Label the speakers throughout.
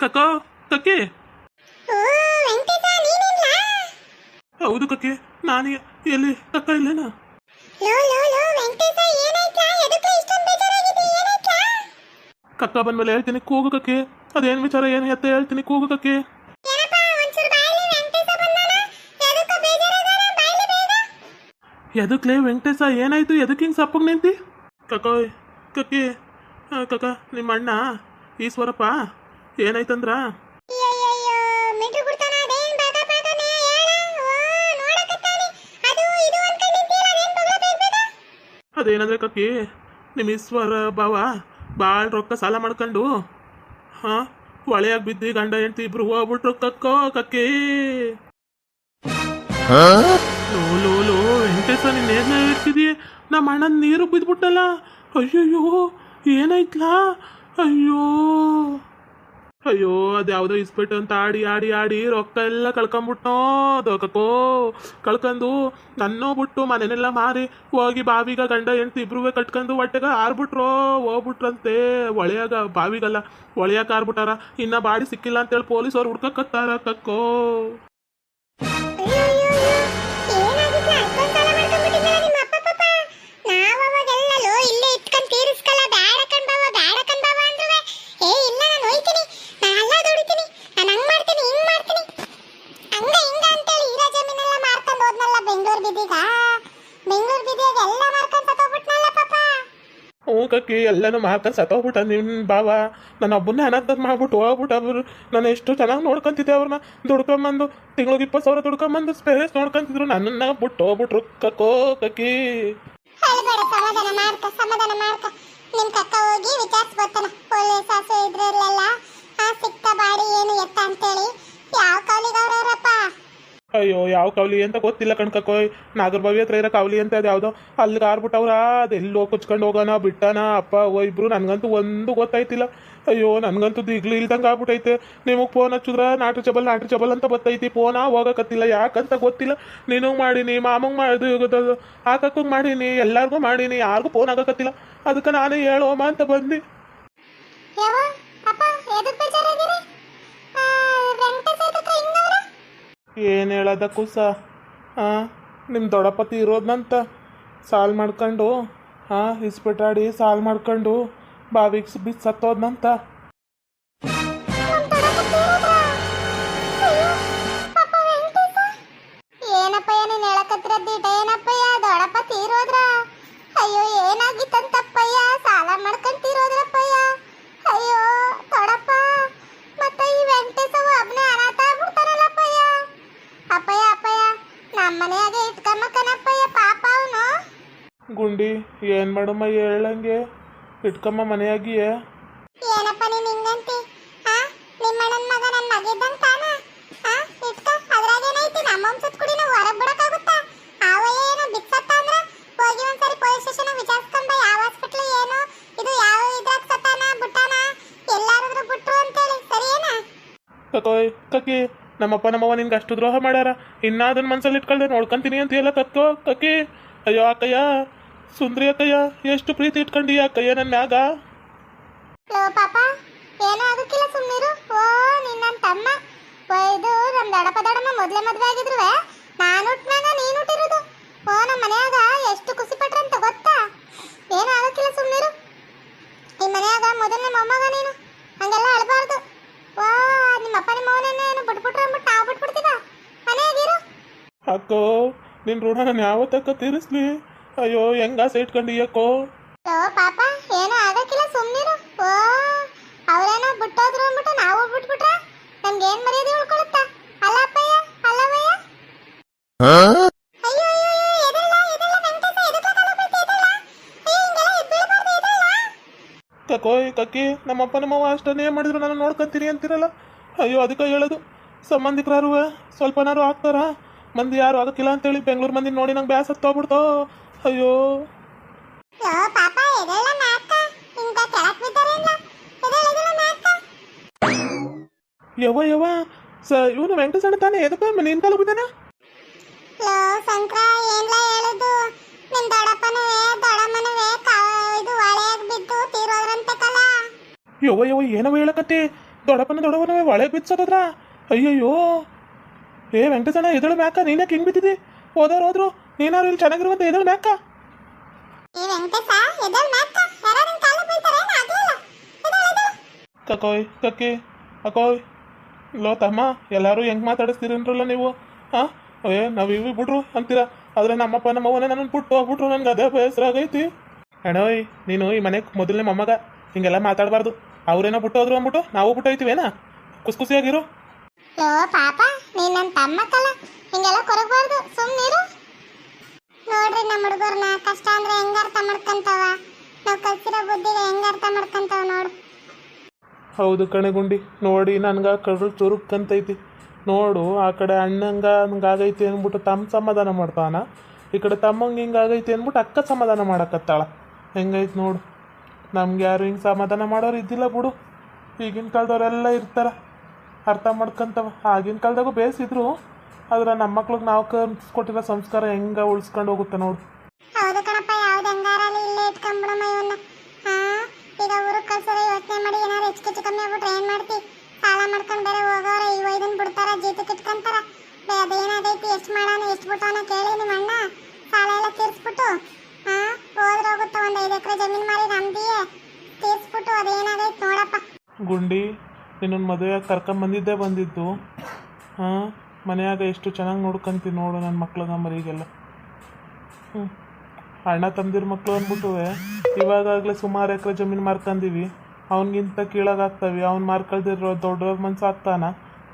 Speaker 1: ಕಕ್ಕ. ಕಕ್ಕೆ ಹೌದು ಕಕ್ಕೆ ನಾನೇ ಎಲ್ಲಿ ಕಕ್ಕ ಇಲ್ಲೇನಾ? ಕಕ್ಕ ಬಂದ್ಮೇಲೆ ಹೇಳ್ತೀನಿ ಕೂಗು ಕಕ್ಕೆ. ಅದೇನ್ ವಿಚಾರ ಏನು ಎತ್ತ ಹೇಳ್ತೀನಿ ಕೂಗು ಕಕ್ಕೆ. ಎದಕ್ಲೇ ವೆಂಕಟೇಶ ಏನಾಯ್ತು? ಎದಕ್ಕೆ ಹಿಂಗೆ ಸಪ್ಪಗೆ ನಿಂತಿ? ಕಕ್ಕ ಕಕ್ಕಿ ಕಕ್ಕ ನಿಮ್ಮ ಅಣ್ಣ ಈಶ್ವರಪ್ಪ ಏನಾಯ್ತಂದ್ರ?
Speaker 2: ಅಯ್ಯಯ್ಯೋ ಮಿಟ್ರು ಬಿಡ್ತಾನ ಅದೇನ್ ಬಾಗ ಬಾಗನೆ ಹೇಳ? ಓ ನೋಡಕತ್ತಾನೆ. ಅದು ಇದು ಅನ್ಕೊಂಡಿದ್ದೀರ ಅದೇನ್ ಬಗ್ಲ ಬೇಗ ಬೇಗ?
Speaker 1: ಅದೇನಂದ್ರೆ ಕಕ್ಕಿ ನಿಮ್ಮ ಈಶ್ವರ ಬಾವ ಭಾಳ ರೊಕ್ಕ ಸಾಲ ಮಾಡ್ಕೊಂಡು ಹಾಂ ಹೊಳೆಯಾಗಿ ಬಿದ್ದು ಗಂಡ ಹೆಂಡತಿ ಇಬ್ರು ಹೋಗ್ಬಿಟ್ರು ಕಕ್ಕೋ ಕಕ್ಕಿ. ಲೋ ಲೋ ಲೋ ವೆಂಕಟೇಶ ನೀನು ಏನ ಹೇಳ್ತಿದಿ ನಮ್ಮ ಅಣ್ಣನ ನೀರು ಬಿದ್ಬಿಟ್ಟಲ್ಲ. ಅಯ್ಯಯ್ಯೋ ಏನಾಯ್ತಲಾ? ಅಯ್ಯೋ. ಅಯ್ಯೋ, ಅದ್ಯಾವುದೋ ಇಸ್ಪಿಟ್ ಅಂತ ಆಡಿ ಆಡಿ ಆಡಿ ರೊಕ್ಕ ಎಲ್ಲ ಕಳ್ಕೊಂಬಿಟ್ನೋ ದೊಕೋ ಕಳ್ಕೊಂಡು ನನ್ನೋ ಬಿಟ್ಟು ಮನೆನೆಲ್ಲ ಮಾರಿ ಹೋಗಿ ಬಾವಿಗ ಗಂಡ ಹೆಂಡ್ತಿ ಇಬ್ರುವೆ ಕಟ್ಕೊಂಡು ಹೊಟ್ಟೆಗ ಆರ್ಬಿಟ್ರೋ, ಹೋಗ್ಬಿಟ್ರಂತೆ. ಒಳೆಯಾಗ ಬಾವಿಗಲ್ಲ ಒಳೆಯಾಗ ಆರ್ಬಿಟಾರ ಇನ್ನ ಬಾಡಿ ಸಿಕ್ಕಿಲ್ಲ ಅಂತೇಳಿ ಪೊಲೀಸವ್ರು ಹುಡ್ಕಕ್ಕತ್ತಾರ ಕಕ್ಕೋ. ಕಕ್ಕಿ ಎಲ್ಲನೂ ಮಾರ್ಕೊಂಡು ಸತ್ತೋಗ್ಬಿಟ್ಟ ನಿನ್ನ ಬಾವ ನನ್ನ ಒಬ್ಬನೇ ಅನಾಥ ಮಾಡ್ಬಿಟ್ಟು ಹೋಗ್ಬಿಟ್ಟು ಅವರು. ನಾನು ಎಷ್ಟು ಚೆನ್ನಾಗಿ ನೋಡ್ಕೊಂತಿದ್ದೆ ಅವ್ರನ್ನ ದುಡ್ಕೊಂಬಂದು, ತಿಂಗ್ಳಿಗೆ ಇಪ್ಪತ್ತು ಸಾವಿರ ದುಡ್ಕೊಂಬಂದು ಸ್ಪೇಸ್ ನೋಡ್ಕೊಂತಿದ್ರು. ನನ್ನನ್ನು ಬಿಟ್ಟು ಹೋಗ್ಬಿಟ್ರು ಕಕ್ಕೋ ಕಕ್ಕಿ
Speaker 2: ಹೇಳ್ಬೇಡ ಸಮಾಧಾನ ಮಾಡ್ಕ ಸಮಾಧಾನ ಮಾಡ್ಕ. ನಿಮ್ ಕಕ್ಕ ಹೋಗಿ ವಿಚಾರಿಸ್ ಬರ್ತಾನ ಪೊಲೀಸ್ ಹಸು ಇದ್ರಲ್ಲೆಲ್ಲ. ಆ ಸಿಕ್ತ ಬಾಡಿ ಏನು ಎತ್ತ ಅಂತೇಳಿ. ಯಾವ ಕಾಲಿಗವ್ರವ್ರಪ್ಪ
Speaker 1: ಅಯ್ಯೋ, ಯಾವ ಕವಲಿ ಅಂತ ಗೊತ್ತಿಲ್ಲ ಕಣ್ಕಕ್ಕೋಯ್ ನಾಗರಬಾವಿ ಹತ್ರ ಇರೋ ಕವಲಿ ಅಂತ ಅದು ಯಾವುದೋ. ಅಲ್ಲಿಗೆ ಆರ್ಬಿಟ್ಟವ್ರ, ಅದೆಲ್ಲೋ ಕುಚ್ಕೊಂಡು ಹೋಗೋಣ ಬಿಟ್ಟಾನ ಅಪ್ಪ ಓ ಇಬ್ರು. ನನಗಂತೂ ಒಂದು ಗೊತ್ತಾಯ್ತಿಲ್ಲ. ಅಯ್ಯೋ, ನನಗಂತೂ ದಿಗ್ಲಿ ಇಲ್ದಂಗೆ ಆಗ್ಬಿಟ್ಟೈತೆ. ನಿಮಗೆ ಫೋನ್ ಹಚ್ಚಿದ್ರ? ನಾಟ್ರಿ ಚಬಲ್ ನಾಟ್ರಿ ಚಬಲ್ ಅಂತ ಬತ್ತೈತಿ ಫೋನ ಹೋಗಕತ್ತಿಲ್ಲ. ಯಾಕಂತ ಗೊತ್ತಿಲ್ಲ. ನಿನಗೆ ಮಾಡೀನಿ, ಮಾಮಂಗೆ ಮಾಡಿದು ಹಾಕಕ್ಕೂ ಮಾಡೀನಿ, ಎಲ್ಲರಿಗೂ ಮಾಡೀನಿ. ಯಾರಿಗೂ ಫೋನ್ ಆಗಕತ್ತಿಲ್ಲ. ಅದಕ್ಕೆ ನಾನೇ ಹೇಳೋಮ ಅಂತ ಬಂದು
Speaker 2: ಯಾವ ಅಪ್ಪ ಎದಕ್ ಬೇಜಾರಾಗಿರಿ ಆ, ವೆಂಕಟೇಶ್ ಹತ್ರ ಹಿಂಗವ್ರ
Speaker 1: ಏನು ಹೇಳೋದಕ್ಕೂ ಸಹ ಹಾಂ ನಿಮ್ಮ ದೊಡಪತಿ ಇರೋದಂತ ಸಾಲ್ ಮಾಡ್ಕೊಂಡು ಹಾಂ ಇಸ್ಬಿಟ್ಟಾಡಿ ಸಾಲ್ ಮಾಡ್ಕೊಂಡು, ಬಾವಿಗೆ ಬಿದ್ದು ಸತ್ತೋದ್ನಂತ. ಏನು ಮಾಡಮ್ಮ ಹೇಳಂಗೆ? ಇಟ್ಕಮ್ಮ ಮನೆಯಾಗಿಯೇ?
Speaker 2: ಏನಪ್ಪ ನೀನ್ ಹಿಂಗಂತಿ? ಆ? ನಿಮ್ಮಣ್ಣನ ಮಗ ನನ್ನ ತಾನ? ಆ? ಇಟ್ಕ ಅದ್ರಾಗೇನೈತಿ ನಮ್ಮ ವಂಶದ ಕುಡಿನ ಹೊರಗ್ ಬಿಡಕ್ಕಾಗುತ್ತಾ? ಅವಯ್ಯ ಏನೋ ಬಿಕ್ಸತ್ತ ಅಂದ್ರ? ಹೋಗಿ ಒಂದ್ಸರಿ ಪೊಲೀಸ್ ಸ್ಟೇಷನ್ ವಿಚಾರಿಸ್ಕೊಂಡ ಯಾವ ಹಾಸ್ಪಿಟ್ಲ್ ಏನು? ಇದು ಯಾವ ಇದ್ರಾಗ ಸತ್ತಾನ ಬಿಟ್ಟಾನ? ಎಲ್ಲಾರಾದ್ರೂ ಬಿಟ್ರು ಅಂತೇಳಿ
Speaker 1: ಕಕೋಯ್ ಕಕಿ ನಮ್ಮಪ್ಪ ನಮ್ಮವ್ವ ನಿನ್ಗೆ ಅಷ್ಟು ದ್ರೋಹ ಮಾಡ್ಯಾರ. ಇನ್ನ ಅದನ್ನ ಮನ್ಸಲ್ಲಿ ಇಟ್ಕೊಳ್ದೆ ನೋಡ್ಕೊಂತೀನಿ ಅಂತ ಹೇಳ ಕಕ್ಕೋ ಕಕ್ಕಿ ಅಯ್ಯೋ ಅಕ್ಕಯ್ಯ ಸುಂದ್ರಿ ಅಕ್ಕಯ್ಯ ಎಷ್ಟು ಪ್ರೀತಿ ಇಟ್ಕೊಂಡಿ ಅಕ್ಕಯ್ಯ ನನ್ನ ಮ್ಯಾಗ
Speaker 2: ಲೋ ಪಾಪ ಏನೂ ಆಗಕ್ಕಿಲ್ಲ ಸುಮ್ಮನಿರು ಓ ನಿನ್ನ ತಮ್ಮ. ಓ ಇದು ನಮ್ಮ ದಡಪ ದಡಮ್ಮ ಮೊದಲೇ ಮದುವೆ ಆಗಿದ್ರುವೆ. ನಾನು ಹುಟ್ಟ್ಮ್ಯಾಗ ನೀನು ಹುಟ್ಟಿರೋದು. ಓ ನಮ್ಮ ಮನ್ಯಾಗ ಎಷ್ಟು ಖುಷಿ ಪಟ್ರಂತ ಗೊತ್ತಾ? ಏನೂ ಆಗಕ್ಕಿಲ್ಲ ಸುಮ್ಮನಿರು ನಿಮ್ಮ ಮನ್ಯಾಗ ಮೊದಲನೇ ಮೊಮ್ಮಗ ನೀನು. ಹಂಗೆಲ್ಲ ಅಳಬಾರ್ದು. ಓ ನಿಮ್ಮ ಅಪ್ಪ ನಿಮ್ಮ ಅವನನ್ನೇ ಏನು ಬಿಟ್ಬಿಟ್ರೆ ಅಂದ್ಬಿಟ್ಟು ನಾವು ಬಿಟ್ಬಿಡ್ತೀವ? ಮನೆಯಾಗಿರು.
Speaker 1: ಅಕ್ಕೋ ನಿನ್ನ ಋಣ ನಾನು ಯಾವತ್ತಕ್ಕ ತೀರಿಸ್ಲಿ? ಅಯ್ಯೋ ಹೆಂಗ ಆಸೆ ಇಟ್ಕೊಂಡು
Speaker 2: ಯಾಕೋ? ಪಾಪ ಏನೋ ಆಗಕ್ಕಿಲ್ಲ ಸುಮ್ಮನಿರು ಓ ಅವರೇನೋ ಬಿಟ್ಟೋದ್ರು ಅಂದ್ಬಿಟ್ಟು ನಾವು ಬಿಟ್ಬಿಟ್ರೆ ನಮ್ಗೆ ಏನ್ ಮರ್ಯಾದೆ ಉಳ್ಕೊಳುತ್ತಾ ಅಲ್ಲ ಅಪ್ಪಯ್ಯ ಅಲ್ಲವಯ್ಯ ಅಯ್ಯೋ ಅಯ್ಯೋ ಅಯ್ಯೋ ಎದಲ್ಲ ಎದಲ್ಲ ವೆಂಕಟೇಶ ಎದಕ್ಕೆ ಕಾಲ ಬೀಳ್ತಿ ಎದಲ್ಲ ಅಯ್ಯೋ ಹಿಂಗೆಲ್ಲ ಎದ್ಬೀಳ್ಬಾರ್ದು ಎದಲ್ಲ
Speaker 1: ಕಕೋಯ್ ಕಕ್ಕಿ ನಮ್ಮಪ್ಪ ನಮ್ಮವ್ವ ಅಷ್ಟನ್ನೇ ಮಾಡಿದ್ರು ನಾನು ನೋಡ್ಕೊಂತೀನಿ ಅಂತಿರಲ್ಲ? ಅಯ್ಯೋ ಅದಕ್ಕೆ ಹೇಳೋದು. ಸಂಬಂಧಿಕರಾರು ಸ್ವಲ್ಪನಾರು ಆಗ್ತಾರ? ಮಂದಿ ಯಾರು ಆಗಕ್ಕಿಲ್ಲ ಅಂತೇಳಿ ಬೆಂಗಳೂರು ಮಂದಿ ನೋಡಿ ನಂಗೆ ಬ್ಯಾಸ್ ಹತ್ತೋಗ್ಬಿಡ್ತೋ ಅಯ್ಯೋ.
Speaker 2: ಪಾಪ ಎದಲ್ಲ ನಾಕ ಹಿಂಗ ಕೆಳಕ್ ಬಿದ್ದಾರೇನ್ಲ ಎದಲ್ಲ ನಾಕ
Speaker 1: ಯವ್ವ ಯವ್ವ. ಸ ಇವನು ವೆಂಕಟೇಶಣ್ಣ ತಾನೇ? ಎದಕ್ಕ? ನಿನ್ ಕಾಲ ಬಿದ್ದಾನ?
Speaker 2: ಲೋ ಶಂಕರ ಏನ್ಲ ಹೇಳುದು? ನಿನ್ ದೊಡ್ಡಪ್ಪನವೇ ದೊಡ್ಡಮ್ಮನವೇ ಕಾ ಇದು ಹೊಳೆಯಾಗ ಬಿದ್ದು ತೀರೋದ್ರಂತೆ ಕಲ.
Speaker 1: ಯವ್ವ ಯವ್ವ ಏನವ ಹೇಳಕತ್ತಿ? ದೊಡ್ಡಪ್ಪನ ದೊಡವನವೇ ಒಳಗೆ ಬಿಚ್ಚೋದ್ರ ಅಯ್ಯಯ್ಯೋ. ಏ ವೆಂಕಟೇಶಣ್ಣ ಎದಳು ಮ್ಯಾಕ? ನೀನ್ಯಾಕೆ ಹಿಂಗ್ ಬಿದ್ದಿದ್ದಿ ಹೋದವ್ರು ಹೋದ್ರು. ನೀನಾರು ಇಲ್ಲಿ ಚೆನ್ನಾಗಿರುವಂತ ಎದಳು ಮ್ಯಾಕ
Speaker 2: ಈ ವೆಂಕಟೇಶ ಎದಲ್ ಮ್ಯಾಕ ಯಾರೋ ನಿನ್ ಕಾಲು ಬೀಳ್ತಾರೆ ಏನು ಆಗ್ಲಿಲ್ಲ. ಎದಲ್ ಎದಲ್?
Speaker 1: ಕಕೋಯ್ ಕಕ್ಕಿ ಅಕೋಯ್. ಲೋ ತಮ್ಮ ಎಲ್ಲರೂ ಹೆಂಗ್ ಮಾತಾಡಿಸ್ತೀರನ್ರಲ್ಲ ನೀವು? ಹಾ ಏ ನಾವು ಇವಿ ಬಿಡ್ರು ಅಂತೀರಾ? ಆದ್ರೆ ನಮ್ಮಪ್ಪ ನಮ್ಮವ್ವನೇ ನನ್ನ ಬಿಟ್ಟು ಹೋಗ್ಬಿಟ್ರು ನನ್ಗೆ ಅದೇ ಬೇಸರ ಆಗೈತಿ. ಅಣ್ಣೋಯ್ ನೀನು ಈ ಮನೆಗೆ ಮೊದಲನೇ ಮೊಮ್ಮಗ ಹಿಂಗೆಲ್ಲ ಮಾತಾಡಬಾರ್ದು. ಅವ್ರೇನೋ ಬಿಟ್ಟು ಹೋದ್ರು ಅಂದ್ಬಿಟ್ಟು ನಾವು ಬಿಟ್ಟು ಐತಿವೇನ ಖುಷಿ ಖುಷಿಯಾಗಿರು
Speaker 2: ಲೋ ಪಾಪ ನೀನ್ ನನ್ನ ತಮ್ಮ ಕಲ ಹಿಂಗೆಲ್ಲ ಕೊರಗಬಾರ್ದು. ಸುಮ್ಮನಿರು ಹುಡುಗರ್ನ ಕಷ್ಟ ಅಂದ್ರೆ ಹೆಂಗ ಅರ್ಥ ಮಾಡ್ಕಂತಾವ? ನಾವು ಕಲ್ಸಿರೋ ಬುದ್ಧಿಗೆ ಹೆಂಗ ಅರ್ಥ ಮಾಡ್ಕಂತಾವ ನೋಡು.
Speaker 1: ಹೌದು ಕಣಗುಂಡಿ ನೋಡಿ ನನ್ಗೆ ಕಡು ಚುರುಕ್ಕಂತೈತಿ. ನೋಡು, ಆ ಕಡೆ ಅಣ್ಣಂಗ ಹಂಗಾಗೈತಿ ಅಂದ್ಬಿಟ್ಟು ತಮ್ಮ ಸಮಾಧಾನ ಮಾಡ್ತಾನ. ಈ ಕಡೆ ತಮ್ಮಂಗೆ ಹಿಂಗಾಗೈತಿ ಅಂದ್ಬಿಟ್ಟು ಅಕ್ಕ ಸಮಾಧಾನ ಮಾಡಕತ್ತಾಳ. ಹೆಂಗೈತಿ ನೋಡು. ನಮ್ಗೆ ಯಾರು ಹಿಂಗೆ ಸಮಾಧಾನ ಮಾಡೋರು ಇದ್ದಿಲ್ಲ ಬಿಡು. ಈಗಿನ ಕಾಲದವರೆಲ್ಲ ಇರ್ತಾರ. ಅರ್ಥ ಮಾಡ್ಕೊಂತವ. ಆಗಿನ ಕಾಲದಾಗೂ ಬೇಸಿದ್ರು. ಆದ್ರೆ ನಮ್ಮ ಮಕ್ಳಿಗೆ ನಾವು ಕಲ್ಸ್ಕೊಟ್ಟಿರೋ ಸಂಸ್ಕಾರ ಹೆಂಗೆ ಉಳಿಸ್ಕೊಂಡು ಹೋಗುತ್ತೆ ನೋಡು.
Speaker 2: ಹೌದು ಕಣಪ್ಪ, ಯಾವ್ದು ಹಂಗಾರಲ್ಲಿ ಇಲ್ಲೇ ಇಟ್ಕೊಂಡ್ಬಿಡಮ್ಮ ಇವನ್ನ ಹಾ, ಈಗ ಊರಿಗೆ ಕಳ್ಸೋರೆ ಯೋಚನೆ ಮಾಡಿ ಏನಾರು ಹೆಚ್ಚು ಹೆಚ್ಚು ಕಮ್ಮಿ ಆಗ್ಬಿಟ್ರೆ ಏನ್ ಮಾಡ್ತಿ? ಸಾಲ ಮಾಡ್ಕೊಂಡ್ ಬೇರೆ ಹೋಗೋರೆ ಈ ವೈದನ್ ಬಿಡ್ತಾರ ಜೀತಕ್ಕೆ ಇಟ್ಕೊಂತಾರ. ಬೇ, ಅದೇನಾಗೈತಿ, ಎಷ್ಟು ಮಾಡೋಣ ಎಷ್ಟು ಬಿಟ್ಟವನ ಕೇಳಿ ನಿಮ್ಮ ಅಣ್ಣ. ಸಾಲ ಎಲ್ಲ ತೀರ್ಸ್ಬಿಟ್ಟು, ಹಾ, ಹೋದ್ರೆ ಹೋಗುತ್ತ, ಒಂದ್ ಐದು ಎಕರೆ ಜಮೀನ್ ಮಾರಿ ನಮ್ದಿಯೇ. ತೀರ್ಸ್ಬಿಟ್ಟು ಅದೇನಾದೈತಿ ನೋಡಪ್ಪ.
Speaker 1: ಗುಂಡಿ ನಿನ್ನನ್ನು ಮದುವೆಯಾಗಿ ಕರ್ಕೊಂಬಂದಿದ್ದೇ ಬಂದಿದ್ದು ಹಾಂ, ಮನೆಯಾಗ ಎಷ್ಟು ಚೆನ್ನಾಗಿ ನೋಡ್ಕೊಂತೀನಿ ನೋಡು ನನ್ನ ಮಕ್ಳಿಗೆ ಮರಿಗೆಲ್ಲ. ಹ್ಞೂ ಅಣ್ಣ ತಂದಿರ ಮಕ್ಕಳು ಅಂದ್ಬಿಟ್ಟು ಇವಾಗಲೇ ಸುಮಾರು ಎಕರೆ ಜಮೀನು ಮಾರ್ಕಂದೀವಿ. ಅವನಿಗಿಂತ ಕೀಳಾಗ್ತವೆ ಅವ್ನು ಮಾರ್ಕಳ್ದಿರೋ ದೊಡ್ಡ ಮನ್ಸು ಆಗ್ತಾನ.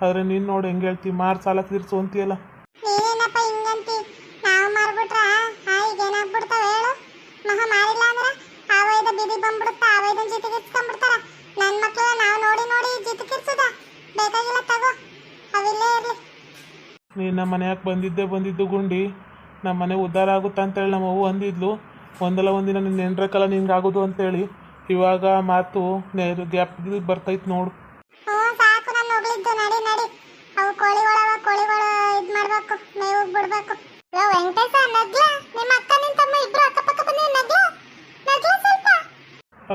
Speaker 1: ಆದರೆ ನೀನು ನೋಡಿ ಹೆಂಗೆ ಹೇಳ್ತಿ? ಮಾರ್ ಸಾಲ ತೀರ್ಸು ಅಂತೀಯಲ್ಲ?
Speaker 2: ನೀನೇನಪ್ಪ ಹಿಂಗಂತಿ? ನಾವು ಮಾರ್ಬಿಟ್ರ ಹಾ ಈಗ ಏನಾಗ್ಬಿಡ್ತಾವ ಹೇಳು? ಮಹ ಮಾರಿಲ್ಲ ಅಂದ್ರ ಆವೈದ ವೈದ ಬಿದಿ ಬಂದ್ಬಿಡುತ್ತಾ ಜೊತೆ ವೈದನ್ ನನ್ನ ಮಕ್ಳು ನಾವು ನೋಡಿ ನೋಡಿ ಜೊತೆಗೆ ಇರ್ಸದ ಬೇಕಾಗಿಲ್ಲ ತಗೋ. ಅವಿಲ್ಲೇ ಇರ್ಲಿ.
Speaker 1: ನೀನು ನಮ್ಮ ಮನೆಯಾಗ ಬಂದಿದ್ದೆ ಬಂದಿದ್ದು ಗುಂಡಿ. ನಮ್ಮ ಮನೆ ಉದ್ಧಾರ ಆಗುತ್ತೆ ಅಂತೇಳಿ ನಮ್ಮ ಅವ್ವ ಅಂದಿದ್ಲು. ಒಂದಲ್ಲ ಒಂದಿನ ನಿನ್ನ ನೆಂಡ್ರಕ್ಕಲ್ಲ ನಿಂಗೆ ಆಗೋದು ಅಂತೇಳಿ ಇವಾಗ ಮಾತು ಗ್ಯಾಪ್ ಬರ್ತೈತೆ ನೋಡು.
Speaker 2: ಸಾಕು ನಾನು ಹೋಗ್ಲಿದ್ದು. ನಡಿ ನಡಿ. ಅವು ಕೋಳಿ ಒಳವ ಕೋಳಿ ಒಳ ಇದ್ ಮಾಡ್ಬೇಕು. ಮೇವು ಬಿಡ್ಬೇಕು. ಲೋ ವೆಂಕಟೇಶ ನಗ್ಲ? ನಿಮ್ಮ ಅಕ್ಕ ನಿನ್ ತಮ್ಮ ಇಬ್ರು ಅಕ್ಕಪಕ್ಕ ಬಂದಿ ನಗ್ಲ? ನಗ್ಲ ಸ್ವಲ್ಪ?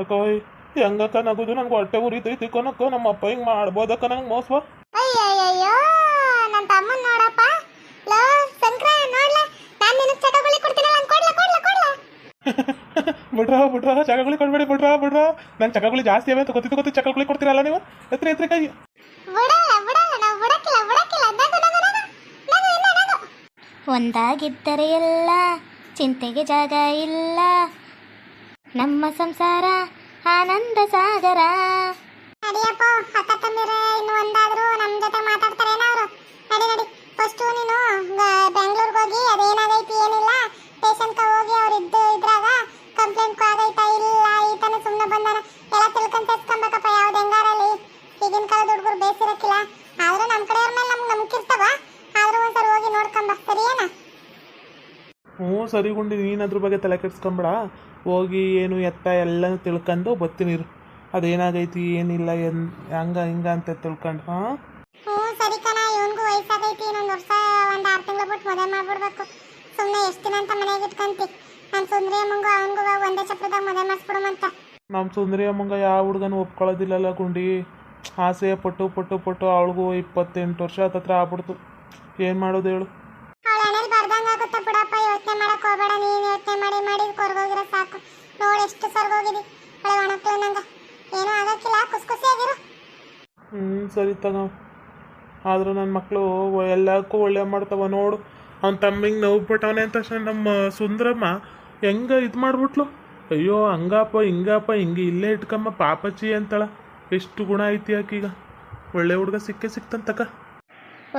Speaker 1: ಅಕೋಯ್ ಹೆಂಗಕ್ಕ ನಗುದು? ನಂಗೆ ಹೊಟ್ಟೆ ಉರಿತೈತಿ ಕೊನಕ್ಕ ನಮ್ಮ ಅಪ್ಪ ಹಿಂಗೆ ಮಾಡ್ಬೋದಕ್ಕ? ನಂಗೆ ಮೋಸವ
Speaker 2: ಅಯ್ಯಯ್ಯಯ್ಯೋ ನನ್ನ ತಮ್ಮನ್ ನೋಡಪ್ಪ ಲೋ ಶಂಕರ ನೋಡ್ಲ ನಾನು ನಿನಗೆ ಚಟಗುಳಿ ಕೊಡ್ತೀನಲ್ಲ ಅಂತ ಕೊಡ್ಲ ಕೊಡ್ಲ ಕೊಡ್ಲ
Speaker 1: ಬಿಡ್ರ ಬಿಡ್ರ ಚಕಗುಳಿ ಕೊಡ್ಬೇಡಿ ಬಿಡ್ರ ಬಿಡ್ರ. ನಂಗೆ ಚಕಗಳು ಜಾಸ್ತಿ ಅವೆ ಅಂತ ಗೊತ್ತಿದ್ದು ಗೊತ್ತಿದ್ದು ಚಕಗುಳಿ ಕೊಡ್ತೀರಲ್ಲ ನೀವು? ಎತ್ರ ಎತ್ರ ಕೈ.
Speaker 3: ಒಂದಾಗಿದ್ದರೆ ಎಲ್ಲ ಚಿಂತೆಗೆ ಜಾಗ ಇಲ್ಲ. ನಮ್ಮ ಸಂಸಾರ ಆನಂದ ಸಾಗರ
Speaker 2: ನಡಿಯಪ್ಪ ಅಕ್ಕ ತಮ್ಮಿರ ಇನ್ನು ಒಂದಾದ್ರು ನಮ್ಮ ಜೊತೆ ಮಾತಾಡ್ತಾರೇನ ಅವರು ನಡಿ ನಡಿ ಫಸ್ಟು ನೀನು ಬೆಂಗಳೂರಿಗೆ ಹೋಗಿ ಅದೇನಾಗೈತಿ ಏನಿಲ್ಲ ಪೇಷಂಟ್ಕ ಹೋಗಿ ಅವ್ರು ಇದ್ದು ಇದ್ರಾಗ ಕಂಪ್ಲೇಂಟ್ ಆಗೈತಾ ಇಲ್ಲ ಈತನ ಸುಮ್ಮನೆ ಬಂದಾನ ಎಲ್ಲ ತಿಳ್ಕೊಂಡ್ ತೆಸ್ಕೊಂಬೇಕಪ್ಪ ಯಾವ್ದು ಹೆಂಗಾರಲ್ಲಿ ಈಗಿನ ಕಾಲದ ಹುಡುಗರು ಬೇಸಿರಕ್ಕಿಲ್ಲ ಆದ್ರೂ ನಮ್ಮ ಕಡೆಯವ್ರ ಮೇಲೆ ನಮ್ಗೆ ನಂಬಿಕೆ ಇರ್ತಾವ ಆದ್ರೂ ಒಂದ್ಸರಿ ಹೋಗಿ ನೋಡ್ಕೊಂಬ ಸರಿಯೇನಾ
Speaker 1: ಸರಿ ಗುಂಡಿ ನೀನು ಅದ್ರ ಬಗ್ಗೆ ತಲೆ ಕೆಡ್ಸ್ಕೊಂಬೇಡ. ಹೋಗಿ ಏನು ಎತ್ತ ಎಲ್ಲ ತಿಳ್ಕೊಂಡು ಬರ್ತೀನಿ ಇರು. ಅದೇನಾಗೈತಿ ಏನಿಲ್ಲ ಏನ್ ಹಂಗ ಹಿಂಗ ಅಂತ ತಿಳ್ಕೊಂಡು ಹಾಂ?
Speaker 2: ಹ್ಞೂ ಸರಿ ಕಣ ಇವನ್ಗೂ ವಯಸ್ಸಾಗೈತಿ ಇನ್ನೊಂದು ವರ್ಷ ಒಂದು ಆರು ತಿಂಗಳು ಬಿಟ್ಟು ಮದುವೆ ಮಾಡ್ಬಿಡ್ಬೇಕು. ಸುಮ್ಮನೆ ಎಷ್ಟು ದಿನ ಅಂತ ಮನೆಗೆ ಇಟ್ಕಂತಿ. ನಾನು ಸುಂದ್ರಿ ಅಮ್ಮಂಗೂ ಅವನಿಗೂ ಒಂದೇ ಚಪ್ರದಾಗ ಮದುವೆ ಮಾಡಿಸ್ಬಿಡುಮಂತ
Speaker 1: ನಮ್ಮ ಸುಂದರಿ ಅಮ್ಮಂಗ ಯಾವ ಹುಡುಗನ ಒಪ್ಕೊಳ್ಳೋದಿಲ್ಲಲ್ಲ ಗುಂಡಿ. ಆಸೆ ಪಟ್ಟು ಪಟ್ಟು ಪಟ್ಟು ಅವಳಿಗೂ ಇಪ್ಪತ್ತೆಂಟು ವರ್ಷ ಹತ್ತತ್ರ ಆಗ್ಬಿಡ್ತು. ಏನು ಮಾಡೋದು ಹೇಳು
Speaker 2: ಅವಳ ಹಣೆಲ್ ಬರ್ದಂಗ ಆಗುತ್ತೆ ಬಿಡಪ್ಪ ಯೋಚನೆ ಮಾಡಕ್ ಹೋಗ್ಬೇಡ ನೀನು ಯೋಚನೆ ಮಾಡಿ ಮಾಡಿ ಕೊರ್ಗೋಗಿರೋ ಸಾಕು ನೋಡಿ ಎಷ್ಟು ಸರ್ಗೋಗಿದಿ ಅವಳೆ ಒಣಕ್ಲು ನಂಗ ಏನೂ ಆಗಕ್ಕಿಲ್ಲ ಖುಷಿ ಖುಷಿಯಾಗಿರು
Speaker 1: ಹ್ಞೂ ಸರಿ ತಗೋ ಆದರೂ ನನ್ನ ಮಕ್ಕಳು ಎಲ್ಲಕ್ಕೂ ಒಳ್ಳೆ ಮಾಡ್ತಾವ ನೋಡು. ಅವ್ನ ತಮ್ಮಿಂಗೆ ನೋವು ಬಿಟ್ಟವನೇ ಅಂತ ನಮ್ಮ ಸುಂದರಮ್ಮ ಹೆಂಗೆ ಇದು ಮಾಡ್ಬಿಟ್ಲು? ಅಯ್ಯೋ, ಹಂಗಪ್ಪ, ಹಿಂಗಪ್ಪ, ಹಿಂಗೆ ಇಲ್ಲೇ ಇಟ್ಕಮ್ಮ, ಪಾಪಚ್ಚಿ ಅಂತಳ. ಎಷ್ಟು ಗುಣ ಐತಿ ಆಕೀಗ ಒಳ್ಳೆ ಹುಡುಗ ಸಿಕ್ಕೇ ಸಿಕ್ತಂತಕ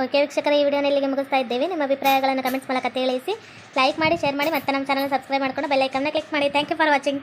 Speaker 3: ಓಕೆ ವೀಕ್ಷಕರ, ಈ ವಿಡಿಯೋನ ಇಲ್ಲಿಗೆ ಮುಗಿಸ್ತಾ ಇದ್ದೇವೆ. ನಿಮ್ಮ ಅಭಿಪ್ರಾಯಗಳನ್ನು ಕಮೆಂಟ್ಸ್ ಮೂಲಕ ತಿಳಿಸಿ. ಲೈಕ್ ಮಾಡಿ, ಶೇರ್ ಮಾಡಿ ಮತ್ತೆ ನಮ್ಮ ಚಾನಲ್ ಸಬ್ಸ್ಕ್ರೈಬ್ ಮಾಡ್ಕೊಂಡು ಬೆಲ್ಲೈಕನ್ನ ಕ್ಲಿಕ್ ಮಾಡಿ. Thank you for watching